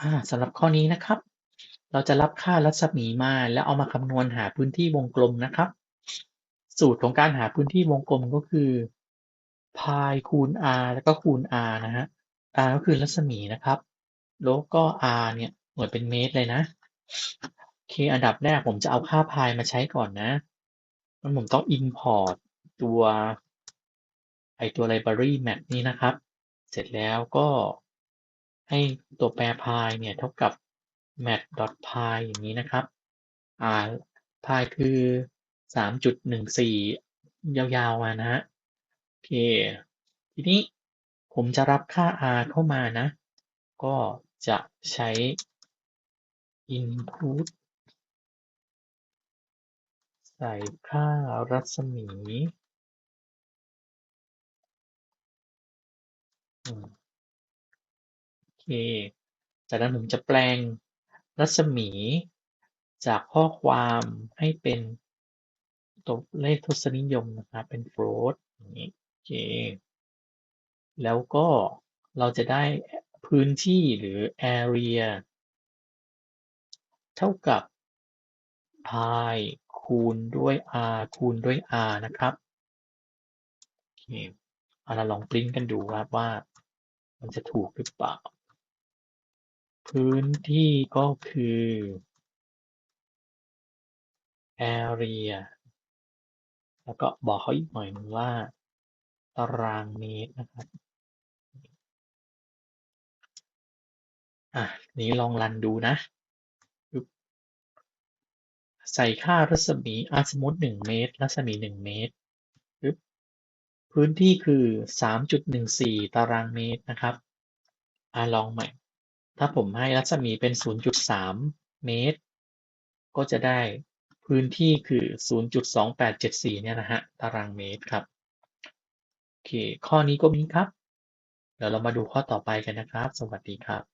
อ่า สำหรับข้อนี้นะครับ เราจะรับค่ารัศมีมาแล้วเอามาคำนวณหาพื้นที่วงกลมนะครับ สูตรของการหาพื้นที่วงกลมก็คือ pi คูณ r แล้วก็คูณ r นะฮะ r ก็คือรัศมีนะครับ แล้วก็ r เนี่ยหน่วยเป็นเมตรเลยนะโอเคอันดับแรกผมจะเอาค่า pi มาใช้ก่อนนะงั้นผมต้อง import ตัวไอตัว library map นี้นะครับ เสร็จแล้วก็ ให้ตัวแปร pi เนี่ยเท่ากับ mat.pi อย่างนี้นะครับ อ่า pi คือ 3.14 ยาวๆมานะฮะโอเค ทีนี้ผมจะรับค่า r เข้ามานะ ก็จะใช้ input ใส่ค่ารัศมี อืม เค จากนั้นผมจะแปลงรัศมีจากข้อความให้เป็นตัวเลขทศนิยมนะครับเป็น float อย่างนี้โอเคแล้วก็เราจะได้พื้นที่หรือ area เท่ากับ pi คูณด้วย r คูณด้วย r นะครับ โอเคเอาเราลองปริ้นกันดูครับว่ามันจะถูกหรือเปล่า พื้นที่ก็คือ area แล้วก็บอกเขาอีกหน่อยนึงว่า ตารางเมตรนะครับอะนี้ลองรันดูนะ ใส่ค่ารัศมีอสมมติหนึ่งเมตร รัศมีหนึ่งเมตร พื้นที่คือสามจุดหนึ่งสี่ตารางเมตรนะครับอะลองใหม่ ถ้าผมให้รัศมีเป็น 0.3 เมตร ก็จะได้พื้นที่คือ 0.2874 เนี่ยนะฮะ ตารางเมตรครับ โอเค ข้อนี้ก็มีครับ เดี๋ยวเรามาดูข้อต่อไปกันนะครับ สวัสดีครับ